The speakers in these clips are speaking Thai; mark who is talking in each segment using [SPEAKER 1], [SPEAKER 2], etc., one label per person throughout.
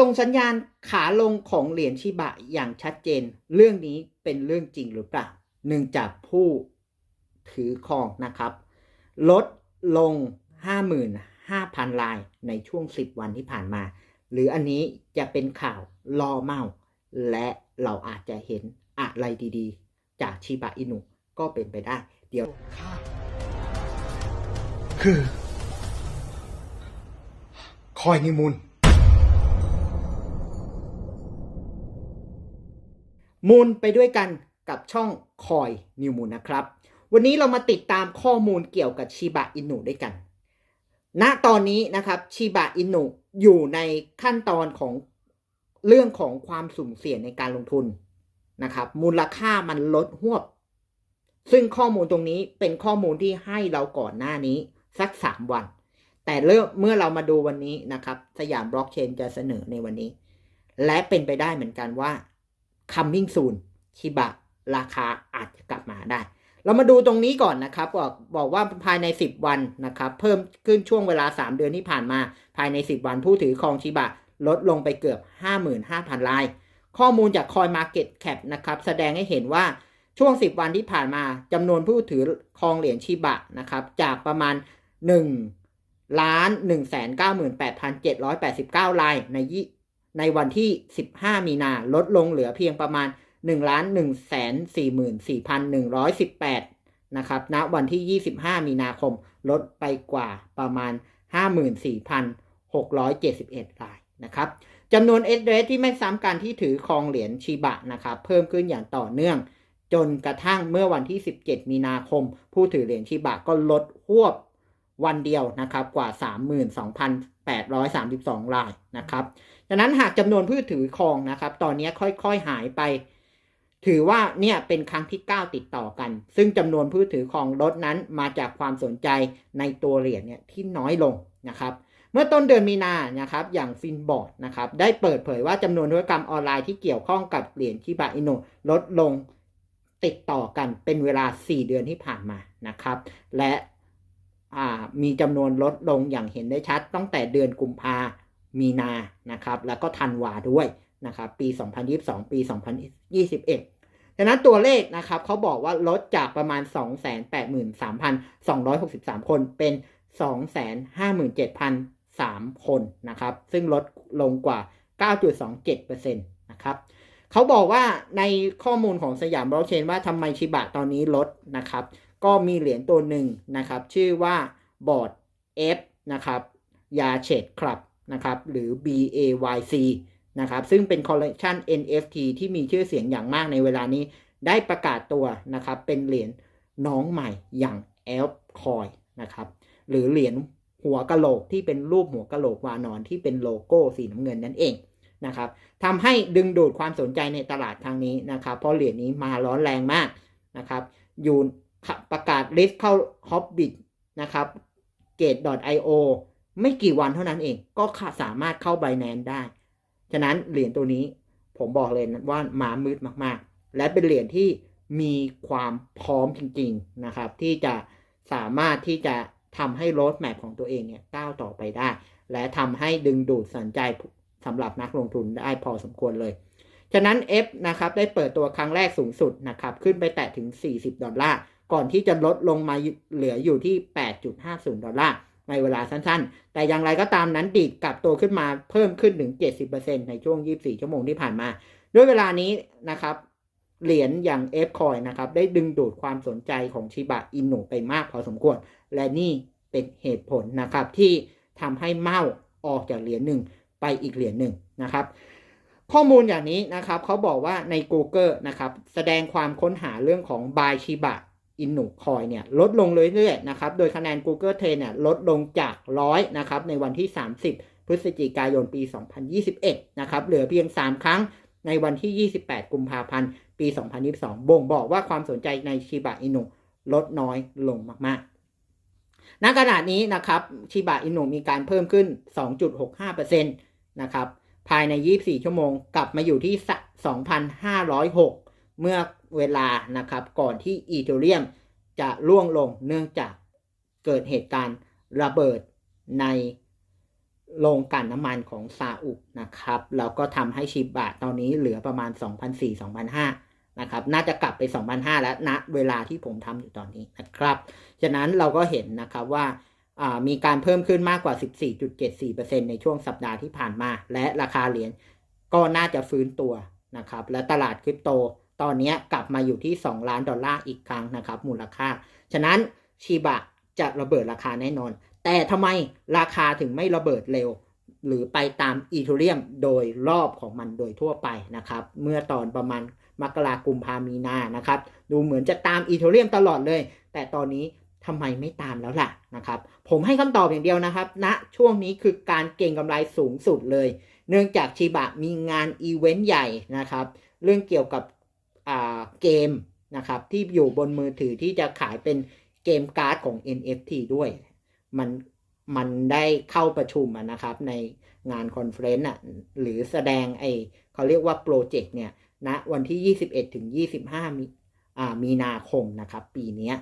[SPEAKER 1] ส่งสัญญาณขาลงของเหรียญชิบะอย่างชัดเจน เรื่องนี้เป็นเรื่องจริงหรือเปล่าเนื่องจากผู้ถือครองนะครับ ลดลง 55,000 ลายในช่วง 10 วันที่ผ่านมา หรืออันนี้จะเป็นข่าวล่อเมา และเราอาจจะเห็นอะไรดีๆ จากชิบะอินุก็เป็นไปได้ เดี๋ยว
[SPEAKER 2] คือ คอยนิมุน
[SPEAKER 1] มูลไปด้วยกันกับช่องคอยนิวมูลนะครับ วันนี้เรามาติดตามข้อมูลเกี่ยวกับชิบะอินุด้วยกัน ณตอนนี้นะครับชิบะอินุอยู่ในขั้นตอนของเรื่องของความสุ่มเสี่ยงในการลงทุนนะครับ มูลค่ามันลดหวบ ซึ่งข้อมูลตรงนี้เป็นข้อมูลที่ให้เราก่อนหน้านี้สักสามวัน แต่เริ่มเมื่อเรามาดูวันนี้นะครับ สยามบล็อกเชนจะเสนอในวันนี้ และเป็นไปได้เหมือนกันว่า coming soon ชิบะราคาอาจจะกลับมาได้ เรามาดูตรงนี้ก่อนนะครับ บอกบอกว่าภายใน 10 วันนะครับ เพิ่มขึ้นช่วงเวลา 3 เดือนที่ผ่านมา ภายใน 10 วันผู้ถือครองชิบะลดลงไปเกือบ 55,000ราย ข้อมูลจาก Coin Market Cap นะครับ แสดงให้เห็นว่าช่วง 10 วันที่ผ่านมาจำนวนผู้ถือครองเหรียญชิบะนะครับ จากประมาณ 1 ล้าน198,789รายในยี่ ในวันที่ 15 มีนาลดลงเหลือเพียงประมาณ 1,144,118นะครับณวันที่ 25 มีนาคมลดไปกว่าประมาณ 54,671 รายนะครับจำนวนเอสเดที่ไม่ซ้ำกันที่ถือครองเหรียญชีบะนะครับเพิ่มขึ้นอย่างต่อเนื่อง จนกระทั่งเมื่อวันที่ 17 มีนาคม ผู้ถือเหรียญชีบะก็ลดหวบวันเดียวนะครับกว่า 32,832 รายนะครับ ดังนั้นหากจำนวนผู้ถือครองนะครับ ตอนนี้ค่อยๆหายไป ถือว่าเนี่ยเป็นครั้งที่ 9 ติดต่อกัน ซึ่งจำนวนผู้ถือครองลดนั้นมาจากความสนใจในตัวเหรียญเนี่ยที่น้อยลงนะครับเมื่อต้นเดือนมีนานะครับ อย่างฟินบอร์ดนะครับ ได้เปิดเผยว่าจำนวนธุรกรรมออนไลน์ที่เกี่ยวข้องกับเหรียญชิบะอินุลดลงติดต่อกันเป็นเวลา 4 เดือนที่ผ่านมานะครับ และมีจำนวนลดลงอย่างเห็นได้ชัดตั้งแต่เดือนกุมภา มีนานะครับ แล้วก็ธันวาด้วยนะครับ ปี 2022 ปี 2021ดังนั้นตัวเลขนะครับเขาบอกว่าลดจากประมาณ 283,263 คนเป็น 257,003 คนนะครับ ซึ่งลดลงกว่า 9.27%นะครับเขาบอกว่าในข้อมูลของสยามบล็อกเชนว่าทำไมชิบะตอนนี้ลดนะครับ ก็มีเหรียญตัวหนึ่งนะครับ ชื่อว่าบอร์ด F นะครับ ยาเชดครับ นะครับหรือ BAYC นะครับซึ่งเป็นคอลเลกชัน NFT ที่มีชื่อเสียงอย่างมากในเวลานี้ ได้ประกาศตัวนะครับเป็นเหรียญน้องใหม่อย่าง Elf Coin นะครับหรือเหรียญหัวกะโหลกที่เป็นรูปหัวกะโหลกวานอนที่เป็นโลโก้สีน้ำเงินนั่นเองนะครับทำให้ดึงดูดความสนใจในตลาดครั้งนี้นะครับ เพราะเหรียญนี้มาร้อนแรงมากนะครับอยู่ประกาศลิสต์เข้า Hobbit นะครับ Gate.io ไม่กี่วันเท่านั้นเอง ก็สามารถเข้า Binance ได้ ฉะนั้นเหรียญตัวนี้ผมบอกเลยว่ามามืดมากๆ และเป็นเหรียญที่มีความพร้อมจริง ๆ นะครับ ที่จะสามารถที่จะทำให้โรดแมพของตัวเองเนี่ยก้าวต่อไปได้ และทำให้ดึงดูดสนใจสำหรับนักลงทุนได้พอสมควรเลย ฉะนั้น F นะครับได้เปิดตัวครั้งแรกสูงสุดนะครับขึ้นไปแตะถึง 40 ดอลลาร์ ก่อนที่จะลดลงมาเหลืออยู่ที่ 8.50 ดอลลาร์ ในเวลาสั้นๆ แต่อย่างไรก็ตามนั้นดีดกลับตัวขึ้นมาเพิ่มขึ้นถึง 70%ในช่วง 24 ชั่วโมงที่ผ่านมา ด้วยเวลานี้นะครับเหรียญอย่าง F coin นะครับได้ดึงดูดความสนใจของชิบะอินุไปมากพอสมควร และนี่เป็นเหตุผลนะครับที่ทำให้เมาออกจากเหรียญหนึ่งไปอีกเหรียญหนึ่งนะครับ ข้อมูลอย่างนี้นะครับเขาบอกว่าใน Google นะครับแสดงความค้นหาเรื่องของบายชีบะ Buy Shiba Inu Coin เนี่ยลดลงเรื่อยๆนะครับโดยคะแนน Google Trend เนี่ยลดลงจากร้อยนะครับในวันที่ 30 พฤศจิกายนปี 2021นะครับเหลือเพียง 3 ครั้งในวันที่ 28 กุมภาพันธ์ ปี 2022 บ่งบอกว่าความสนใจในชิบะอินุลดน้อยลงมากๆ ณ ขณะนี้นะครับชิบะอินุมีการเพิ่มขึ้น 2.65%นะครับภายใน 24 ชั่วโมง กลับมาอยู่ที่ 2,506 เมื่อ เวลานะครับก่อนที่อีเทเรียมจะล่วงลงเนื่องจากเกิดเหตุการณ์ระเบิดในโรงกลั่นน้ำมันของซาอุนะครับแล้วก็ทำให้ชิบะตอนนี้เหลือประมาณ 2,400-2,500นะครับน่าจะกลับไป 2,500 แล้วณเวลาที่ผมทำอยู่ตอนนี้นะครับฉะนั้นเราก็เห็นนะครับว่ามีการเพิ่มขึ้นมากกว่า 14.74%ในช่วงสัปดาห์ที่ผ่านมา และราคาเหรียญก็น่าจะฟื้นตัวนะครับและตลาดคริปโต ตอนนี้กลับมาอยู่ที่ 2 ล้านดอลลาร์อีกครั้งนะครับ มูลค่า ฉะนั้นชิบะจะระเบิดราคาแน่นอน แต่ทำไมราคาถึงไม่ระเบิดเร็ว หรือไปตามอีเทเรียมโดยรอบของมันโดยทั่วไปนะครับ เมื่อตอนประมาณมกรากุมภามีนานะครับ ดูเหมือนจะตามอีเทเรียมตลอดเลย แต่ตอนนี้ทำไมไม่ตามแล้วล่ะนะครับ ผมให้คำตอบอย่างเดียวนะครับณนะช่วงนี้คือการเก็งกำไรสูงสุดเลย เนื่องจากชิบะมีงานอีเวนต์ใหญ่นะครับ เรื่องเกี่ยวกับ เกมนะครับที่อยู่บนมือถือที่จะขายเป็นเกมการ์ดของ NFT ด้วย มันมันได้เข้าประชุมนะครับในงานคอนเฟรนซ์อะหรือแสดงไอเขาเรียกว่าโปรเจกต์เนี่ยณนะวันที่ 21 ถึง 25 มีอ่ามีนาคมนะครับ ปีนี้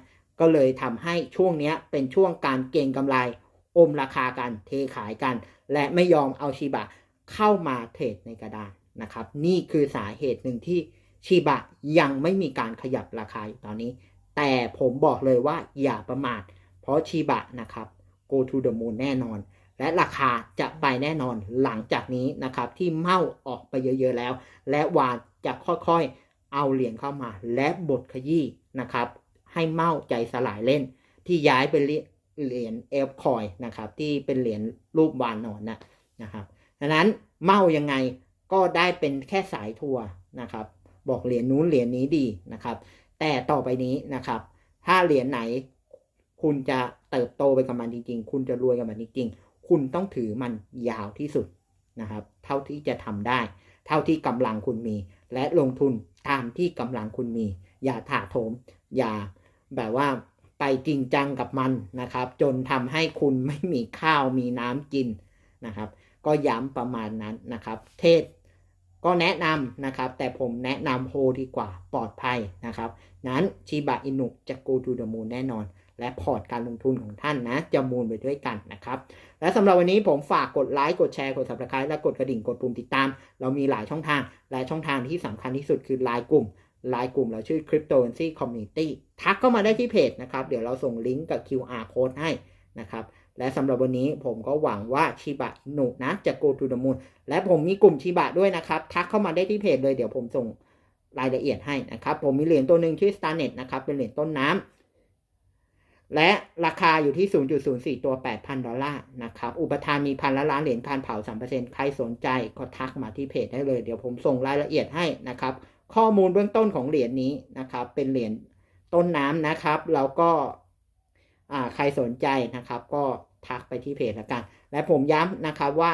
[SPEAKER 1] ก็เลยทำให้ช่วงนี้เป็นช่วงการเก็งกำไรอมราคากันเทขายกัน และไม่ยอมเอาชิบะเข้ามาเทรดในกระดานนะครับ นี่คือสาเหตุหนึ่งที่ ชิบะยังไม่มีการขยับราคาอยู่ตอนนี้ แต่ผมบอกเลยว่าอย่าประมาท เพราะชิบะนะครับ go to the moon แน่นอน และราคาจะไปแน่นอนหลังจากนี้นะครับ ที่เมาออกไปเยอะๆแล้ว และวานจะค่อยๆเอาเหรียญเข้ามา และบทขยี้นะครับ ให้เมาใจสลายเล่น ที่ย้ายไปเหรียญเอฟคอยนะครับ ที่เป็นเหรียญรูปวานนอนนะนะครับดังนั้นเมายังไงก็ได้เป็นแค่สายทัวร์นะครับ บอกเหรียญนู้นเหรียญนี้ดีนะครับ แต่ต่อไปนี้นะครับ ถ้าเหรียญไหน คุณจะเติบโตไปกับมันจริง ๆ คุณจะรวยกับมันจริงๆคุณต้องถือมันยาวที่สุดนะครับ เท่าที่จะทำได้ เท่าที่กำลังคุณมี และลงทุนตามที่กำลังคุณมี อย่าถาโถม อย่าแบบว่าไปจริงจังกับมันนะครับ จนทำให้คุณไม่มีข้าวมีน้ำกินนะครับ ก็ย้ำประมาณนั้นนะครับ เทศ ก็แนะนำนะครับ แต่ผมแนะนำโฮดีกว่าปลอดภัยนะครับ นั้นชิบะอินุจะ go to the moon แน่นอน และพอร์ตการลงทุนของท่านนะ จะมูลไปด้วยกันนะครับ และสำหรับวันนี้ผมฝากกดไลค์กดแชร์กด subscribe และกดกระดิ่งกดปุ่มติดตาม เรามีหลายช่องทางและช่องทางที่สำคัญที่สุดคือไลน์กลุ่มไลน์กลุ่มเราชื่อ Cryptocurrency Community ทักเข้ามาได้ที่เพจนะครับ เดี๋ยวเราส่งลิงก์กับ QR code ให้นะครับ และสำหรับวันนี้ผมก็หวังว่าชิบะอินุนะจะ go to the moon และผมมีกลุ่มชิบะด้วยนะครับ ทักเข้ามาได้ที่เพจเลยเดี๋ยวผมส่งรายละเอียดให้นะครับ ผมมีเหรียญตัวหนึ่งชื่อ Starnet นะครับ เป็นเหรียญต้นน้ำและราคาอยู่ที่ 0.04 ตัว 8,000 ดอลลาร์นะครับ อุปทานมีพันละล้านเหรียญพันเผา 3%ใครสนใจก็ทักมาที่เพจได้เลย เดี๋ยวผมส่งรายละเอียดให้นะครับ ข้อมูลเบื้องต้นของเหรียญนี้นะครับ เป็นเหรียญต้นน้ำนะครับ แล้วก็อ่าใครสนใจนะครับก็ ทักไปที่เพจละกัน และผมย้ำนะครับว่า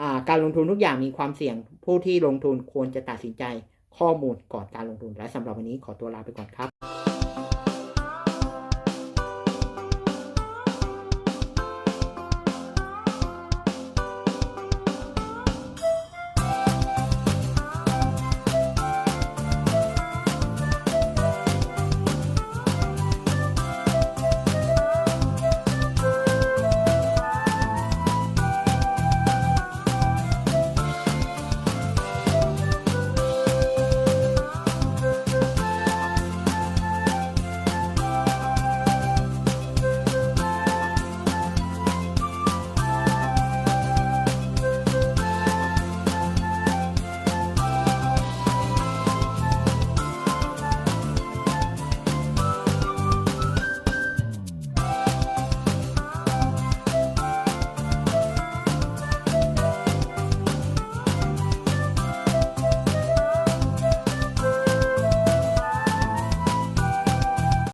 [SPEAKER 1] อ่าการลงทุนทุกอย่างมีความเสี่ยง ผู้ที่ลงทุนควรจะตัดสินใจข้อมูลก่อนการลงทุน และสำหรับวันนี้ขอตัวลาไปก่อนครับ